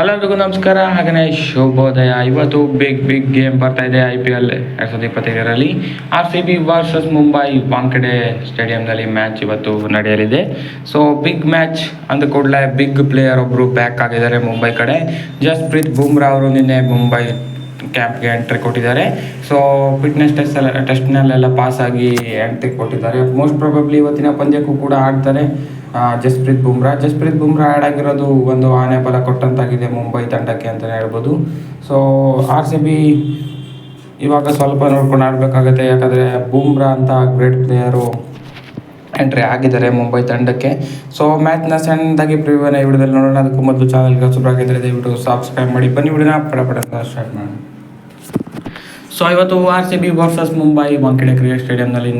ಎಲ್ಲರಿಗೂ ನಮಸ್ಕಾರ ಹಾಗೆಯೇ ಶುಭೋದಯ. ಇವತ್ತು ಬಿಗ್ ಬಿಗ್ ಗೇಮ್ ಬರ್ತಾ ಇದೆ ಐ ಪಿ ಎಲ್ ಎರಡು ಸಾವಿರದ ಇಪ್ಪತ್ತೈದರಲ್ಲಿ R C B versus Mumbai Wankhede ಸ್ಟೇಡಿಯಂನಲ್ಲಿ match ಇವತ್ತು ನಡೆಯಲಿದೆ. ಸೊ ಬಿಗ್ ಮ್ಯಾಚ್ ಅಂದ ಕೂಡಲೇ ಬಿಗ್ ಪ್ಲೇಯರ್ ಒಬ್ಬರು ಬ್ಯಾಕ್ ಆಗಿದ್ದಾರೆ ಮುಂಬೈ ಕಡೆ. ಜಸ್ಪ್ರೀತ್ ಬುಮ್ರಾ ಅವರು ನಿನ್ನೆ ಮುಂಬೈ ಕ್ಯಾಂಪ್ಗೆ ಎಂಟ್ರಿ ಕೊಟ್ಟಿದ್ದಾರೆ. ಸೊ ಫಿಟ್ನೆಸ್ ಟೆಸ್ಟ್ ಎಲ್ಲ ಟೆಸ್ಟ್ನಲ್ಲೆಲ್ಲ ಆಗಿ ಎಂಟ್ರಿ ಕೊಟ್ಟಿದ್ದಾರೆ. ಮೋಸ್ಟ್ ಪ್ರಾಬಬ್ಲಿ ಇವತ್ತಿನ ಪಂದ್ಯಕ್ಕೂ ಕೂಡ ಆಡ್ತಾರೆ. ಜಸ್ಪ್ರೀತ್ ಬುಮ್ರಾ. ಜಸ್ಪ್ರೀತ್ ಬುಮ್ರಾ ಆ್ಯಡ್ ಆಗಿರೋದು ಒಂದು ಆನೆ ಬಲ ಕೊಟ್ಟಂತಾಗಿದೆ ಮುಂಬೈ ತಂಡಕ್ಕೆ ಅಂತಲೇ ಹೇಳ್ಬೋದು. ಸೊ ಆರ್ ಸಿ ಬಿ ಇವಾಗ ಸ್ವಲ್ಪ ನೋಡ್ಕೊಂಡು ಆಡಬೇಕಾಗುತ್ತೆ. ಯಾಕಂದರೆ ಬೂಮ್ರಾ ಅಂತ ಗ್ರೇಟ್ ಪ್ಲೇಯರು ಎಂಟ್ರಿ ಆಗಿದ್ದಾರೆ ಮುಂಬೈ ತಂಡಕ್ಕೆ. ಸೊ ಮ್ಯಾಚ್ನ ಸಣ್ಣದಾಗಿ ಪ್ರಿವ್ಯೂನ ಈ ವಿಡಿಯೋದಲ್ಲಿ ನೋಡೋಣ. ಅದಕ್ಕೂ ಮೊದಲು ಚಾನಲ್ಗೆ ಸುಬ್ರಾಗಿದ್ದರೆ ದಯವಿಟ್ಟು ಸಬ್ಸ್ಕ್ರೈಬ್ ಮಾಡಿ. ಬನ್ನಿ, ವಿಡಿಯೋನ ಪಡ ಸ್ಟಾರ್ಟ್ ಮಾಡೋಣ. ಸೊ ಇವತ್ತು R C B versus Mumbai Wankhede cricket ಸ್ಟೇಡಿಯಂನಲ್ಲಿ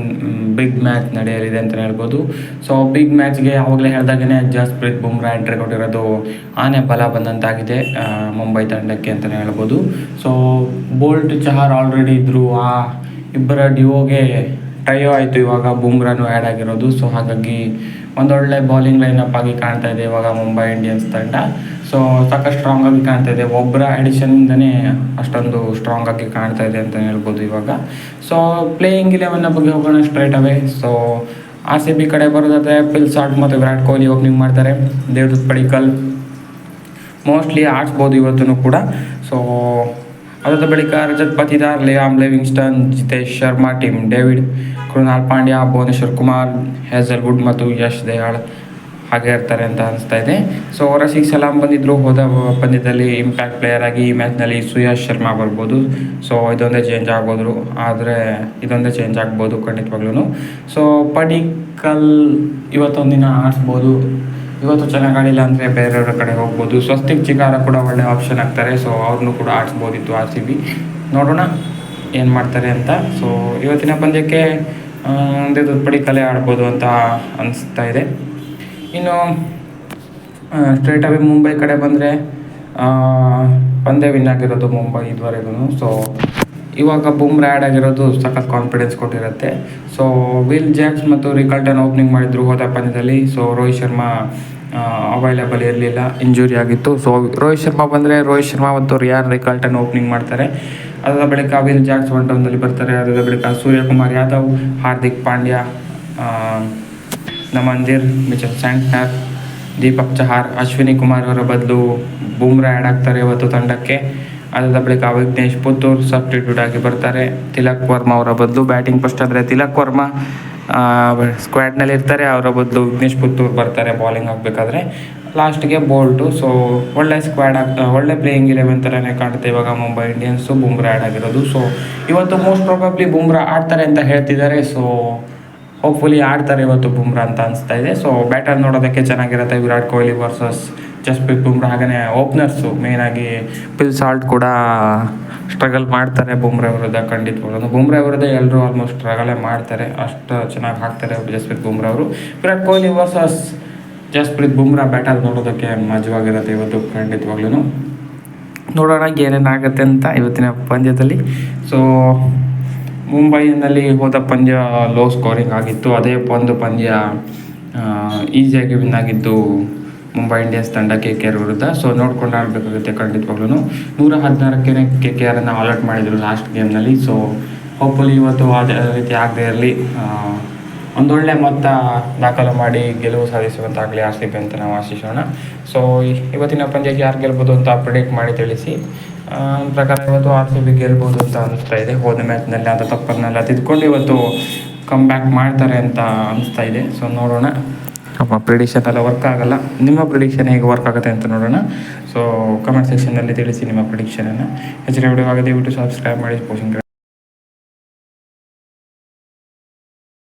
big match ನಡೆಯಲಿದೆ ಅಂತಲೇ ಹೇಳ್ಬೋದು. ಸೊ ಬಿಗ್ ಮ್ಯಾಚ್ಗೆ ಯಾವಾಗಲೇ ಹೇಳ್ದಾಗೇ ಜಸ್ಪ್ರೀತ್ ಬುಮ್ರಾ ಎಂಟ್ರಿ ಕೊಟ್ಟಿರೋದು ಆನೆ ಬಲ ಬಂದಂತಾಗಿದೆ ಮುಂಬೈ ತಂಡಕ್ಕೆ ಅಂತಲೇ ಹೇಳ್ಬೋದು. ಸೊ ಬೋಲ್ಟ್ ಚಹಾರ್ ಆಲ್ರೆಡಿ ಇದ್ದರು ಆ ಇಬ್ಬರ ಡಿಯೋಗೆ ಟ್ರಯೋ ಆಯಿತು ಇವಾಗ ಬುಮ್ರಾನು ಆ್ಯಡ್ ಆಗಿರೋದು. ಸೊ ಹಾಗಾಗಿ ಒಂದೊಳ್ಳೆ ಬೌಲಿಂಗ್ ಲೈನಪ್ ಆಗಿ ಕಾಣ್ತಾ ಇದೆ ಇವಾಗ ಮುಂಬೈ ಇಂಡಿಯನ್ಸ್ ತಂಡ. ಸೊ ಸಾಕಷ್ಟು ಸ್ಟ್ರಾಂಗ್ ಆಗಿ ಕಾಣ್ತಾ ಇದೆ. ಒಬ್ಬರ ಅಡಿಷನ್ನಿಂದನೇ ಅಷ್ಟೊಂದು ಸ್ಟ್ರಾಂಗ್ ಆಗಿ ಕಾಣ್ತಾ ಇದೆ ಅಂತ ಹೇಳ್ಬೋದು ಇವಾಗ. ಸೊ ಪ್ಲೇಯಿಂಗ್ ಇಲೆವೆನ್ನ ಬಗ್ಗೆ ಹೋಗೋಣ straight away so R C B ಕಡೆ ಬರೋದಾದ್ರೆ ಪಿಲ್ ಸಾಲ್ಟ್ ಮತ್ತು ವಿರಾಟ್ ಕೊಹ್ಲಿ ಓಪನಿಂಗ್ ಮಾಡ್ತಾರೆ. ದೇವದತ್ ಪಡಿಕಲ್ ಮೋಸ್ಟ್ಲಿ ಆಡಿಸ್ಬೋದು ಇವತ್ತು ಕೂಡ. ಸೊ ಅದಾದ ಬಳಿಕ Rajat Patidar Liam Livingstone, Jitesh Sharma, Tim David, Krunal Pandya, Bhuvneshwar Kumar Hazlewood ಮತ್ತು ಯಶ್ ದಯಾಳ್ ಹಾಗೆ ಇರ್ತಾರೆ ಅಂತ ಅನಿಸ್ತಾ ಇದೆ. ಸೊ ರಶೀಕ್ ಸಲಾಮ್ ಬಂದಿದ್ದರು ಹೋದ ಪಂದ್ಯದಲ್ಲಿ ಇಂಪ್ಯಾಕ್ಟ್ ಪ್ಲೇಯರ್ ಆಗಿ ಈ ಮ್ಯಾಚ್ನಲ್ಲಿ ಸುಯಾಶ್ ಶರ್ಮಾ ಬರ್ಬೋದು. ಸೊ ಇದೊಂದೇ ಚೇಂಜ್ ಆಗ್ಬೋದು ಆದರೆ ಇದೊಂದೇ ಚೇಂಜ್ ಆಗ್ಬೋದು ಖಂಡಿತವಾಗ್ಲೂ ಸೊ ಪಡಿಕಲ್ ಇವತ್ತೊಂದಿನ ಆಡಿಸ್ಬೋದು. ಇವತ್ತು ಚೆನ್ನಾಗಿ ಆಡಿಲ್ಲ ಅಂದರೆ ಬೇರೆಯವ್ರ ಕಡೆ ಹೋಗ್ಬೋದು. ಸ್ವಸ್ತಿಕ್ ಚಿಕಾರ ಕೂಡ ಒಳ್ಳೆ ಆಪ್ಷನ್ ಆಗ್ತಾರೆ. ಸೊ ಅವ್ರನ್ನೂ ಕೂಡ ಆಡಿಸ್ಬೋದಿತ್ತು ಆರ್ ಸಿ ಬಿ. ನೋಡೋಣ ಏನು ಮಾಡ್ತಾರೆ ಅಂತ. ಸೊ ಇವತ್ತಿನ ಪಂದ್ಯಕ್ಕೆ ಒಂದೇ ದುಡ್ಡು ಕಲೆ ಆಡ್ಬೋದು ಅಂತ ಅನಿಸ್ತಾ ಇದೆ. ಇನ್ನು ಸ್ಟ್ರೇಟ್ ಅವೇ ಮುಂಬೈ ಕಡೆ ಬಂದರೆ ಪಂದ್ಯ ವಿನ್ ಆಗಿರೋದು ಮುಂಬೈ ಇದುವರೆಗೂ ಸೊ ಇವಾಗ ಬುಮ್ರ ಆ್ಯಡ್ ಆಗಿರೋದು ಸಖತ್ ಕಾನ್ಫಿಡೆನ್ಸ್ ಕೊಟ್ಟಿರುತ್ತೆ. ಸೊ ವಿಲ್ ಜಾಕ್ಸ್ ಮತ್ತು ರಿಕಲ್ಟನ್ ಓಪನಿಂಗ್ ಮಾಡಿದ್ರು ಹೋದ ಪಂದ್ಯದಲ್ಲಿ. ಸೊ ರೋಹಿತ್ ಶರ್ಮಾ ಅವೈಲೇಬಲ್ ಇರಲಿಲ್ಲ ಇಂಜುರಿ ಆಗಿತ್ತು. ಸೊ ರೋಹಿತ್ ಶರ್ಮಾ ಬಂದರೆ ರೋಹಿತ್ ಶರ್ಮಾ ಮತ್ತು ರಿಯಾನ್ ರಿಕಲ್ಟನ್ ಓಪನಿಂಗ್ ಮಾಡ್ತಾರೆ. ಅದಾದ ಬಳಿಕ ವಿಲ್ ಜಾಕ್ಸ್ ಒನ್ ಡೌನ್ದಲ್ಲಿ ಬರ್ತಾರೆ. ಅದಾದ ಬಳಿಕ ಸೂರ್ಯಕುಮಾರ್ ಯಾದವ್, ಹಾರ್ದಿಕ್ ಪಾಂಡ್ಯ ನಮಂದಿರ್ ಮಿಚಲ್ ಸ್ಯಾಂಟ್ನರ್ ದೀಪಕ್ ಚಹಾರ್, ಅಶ್ವಿನಿ ಕುಮಾರ್ ಅವರ ಬದಲು ಬೂಮ್ರಾ ಆ್ಯಡ್ ಆಗ್ತಾರೆ ಇವತ್ತು ತಂಡಕ್ಕೆ. ಅದಾದ ಬಳಿಕ ವಿಘ್ನೇಶ್ ಪುತ್ತೂರ್ ಸಬ್ಸ್ಟಿಟ್ಯೂಟ್ ಆಗಿ ಬರ್ತಾರೆ. ತಿಲಕ್ ವರ್ಮಾ ಅವರ ಬದಲು ಬ್ಯಾಟಿಂಗ್ ಫಸ್ಟ್ ಆದರೆ ತಿಲಕ್ ವರ್ಮಾ ಸ್ಕ್ವಾಡ್ನಲ್ಲಿ ಇರ್ತಾರೆ. ಅವರ ಬದಲು ವಿಘ್ನೇಶ್ ಪುತ್ತೂರ್ ಬರ್ತಾರೆ ಬಾಲಿಂಗ್ ಆಗಬೇಕಾದ್ರೆ. ಲಾಸ್ಟ್ಗೆ ಬೋಲ್ಟು ಸೊ ಒಳ್ಳೆ ಸ್ಕ್ವಾಡ್ ಆಗ, ಒಳ್ಳೆ ಪ್ಲೇಯಿಂಗ್ ಇಲೆವೆನ್ ಥರನೇ ಕಾಣುತ್ತೆ ಇವಾಗ ಮುಂಬೈ ಇಂಡಿಯನ್ಸು ಬುಮ್ರಾ ಆ್ಯಡ್ ಆಗಿರೋದು. ಸೊ ಇವತ್ತು ಮೋಸ್ಟ್ ಪ್ರಾಬಬ್ಲಿ ಬುಮ್ರಾ ಆಡ್ತಾರೆ ಅಂತ ಹೇಳ್ತಿದ್ದಾರೆ. ಸೊ ಹೋಪ್ಫುಲಿ ಆಡ್ತಾರೆ ಇವತ್ತು ಬುಮ್ರಾ ಅಂತ ಅನಿಸ್ತಾ ಇದೆ. ಸೊ ಬ್ಯಾಟರ್ ನೋಡೋದಕ್ಕೆ ಚೆನ್ನಾಗಿರುತ್ತೆ. ವಿರಾಟ್ ಕೊಹ್ಲಿ ವರ್ಸಸ್ ಜಸ್ಪ್ರೀತ್ ಬುಮ್ರಾ. ಹಾಗೆಯೇ ಓಪ್ನರ್ಸು ಮೇಯ್ನಾಗಿ ಪಿಲ್ ಸಾಲ್ಟ್ ಕೂಡ ಸ್ಟ್ರಗಲ್ ಮಾಡ್ತಾರೆ ಬುಮ್ರಾ ವಿರುದ್ಧ ಖಂಡಿತವಾಗ್ಲೂ. ಬುಮ್ರಾ ವಿರುದ್ಧ ಎಲ್ಲರೂ ಆಲ್ಮೋಸ್ಟ್ ಸ್ಟ್ರಗಲೇ ಮಾಡ್ತಾರೆ. ಅಷ್ಟು ಚೆನ್ನಾಗಿ ಹಾಕ್ತಾರೆ ಜಸ್ಪ್ರೀತ್ ಬುಮ್ರಾ ಅವರು. ವಿರಾಟ್ ಕೊಹ್ಲಿ ವರ್ಸಸ್ ಜಸ್ಪ್ರೀತ್ ಬುಮ್ರಾ ಬ್ಯಾಟರ್ ನೋಡೋದಕ್ಕೆ ಮಜವಾಗಿರುತ್ತೆ ಇವತ್ತು ಖಂಡಿತವಾಗ್ಲೂ ನೋಡೋಣ ಏನೇನಾಗುತ್ತೆ ಅಂತ ಇವತ್ತಿನ ಪಂದ್ಯದಲ್ಲಿ. ಸೊ ಮುಂಬೈನಲ್ಲಿ ಹೋದ ಪಂದ್ಯ ಲೋ ಸ್ಕೋರಿಂಗ್ ಆಗಿತ್ತು. ಅದೇ ಒಂದು ಪಂದ್ಯ ಈಸಿಯಾಗಿ ವಿನ್ ಆಗಿದ್ದು ಮುಂಬೈ ಇಂಡಿಯನ್ಸ್ ತಂಡ ಕೆ ಕೆ ಆರ್ ವಿರುದ್ಧ. ಸೊ ನೋಡ್ಕೊಂಡು ಆಡಬೇಕಾಗುತ್ತೆ ಖಂಡಿತವಾಗ್ಲೂ ನೂರ ಹದಿನಾರಕ್ಕೆ ಕೆ ಕೆ ಆರನ್ನು ಆಲ್ಔಟ್ ಮಾಡಿದರು ಲಾಸ್ಟ್ ಗೇಮ್ನಲ್ಲಿ ಸೊ ಹೋಪ್ಫುಲಿ ಇವತ್ತು ಅದೇ ರೀತಿ ಆಗದೇ ಇರಲಿ. ಒಂದೊಳ್ಳೆ ಮೊತ್ತ ದಾಖಲು ಮಾಡಿ ಗೆಲುವು ಸಾಧಿಸುವಂತಾಗಲಿ ಬಿ ಅಂತ ನಾವು ಆಶಿಸೋಣ. ಸೊ ಇವತ್ತಿನ ಪಂದ್ಯಕ್ಕೆ ಯಾರು ಗೆಲ್ಬೋದು ಅಂತ ಪ್ರಿಡಿಕ್ಟ್ ಮಾಡಿ ತಿಳಿಸಿ. ನನ್ನ ಪ್ರಕಾರ ಇವತ್ತು ಆರ್ ಸಿ ಬಿ ಗೆಲ್ಬೋದು ಅಂತ ಅನಿಸ್ತಾ ಇದೆ. ಹೋದ ಮ್ಯಾಚ್ನಲ್ಲಿ ಆದ ತಪ್ಪನ್ನೆಲ್ಲ ತಿದ್ಕೊಂಡು ಇವತ್ತು ಕಮ್ ಬ್ಯಾಕ್ ಮಾಡ್ತಾರೆ ಅಂತ ಅನಿಸ್ತಾ ಇದೆ. ಸೊ ನೋಡೋಣ. ನಮ್ಮ ಪ್ರಿಡಿಕ್ಷನ್ ಎಲ್ಲ ವರ್ಕ್ ಆಗಲ್ಲ. ನಿಮ್ಮ ಪ್ರಿಡಿಕ್ಷನ್ ಹೇಗೆ ವರ್ಕ್ ಆಗುತ್ತೆ ಅಂತ ನೋಡೋಣ. ಸೊ ಕಮೆಂಟ್ ಸೆಕ್ಷನಲ್ಲಿ ತಿಳಿಸಿ ನಿಮ್ಮ ಪ್ರಿಡಿಕ್ಷನನ್ನು ಹೆಚ್ಚಿನ ವಿಡಿಯೋ ಆಗದೆ ದಯವಿಟ್ಟು ಸಬ್ಸ್ಕ್ರೈಬ್ ಮಾಡಿ. ಪೋಷಿಂಗ್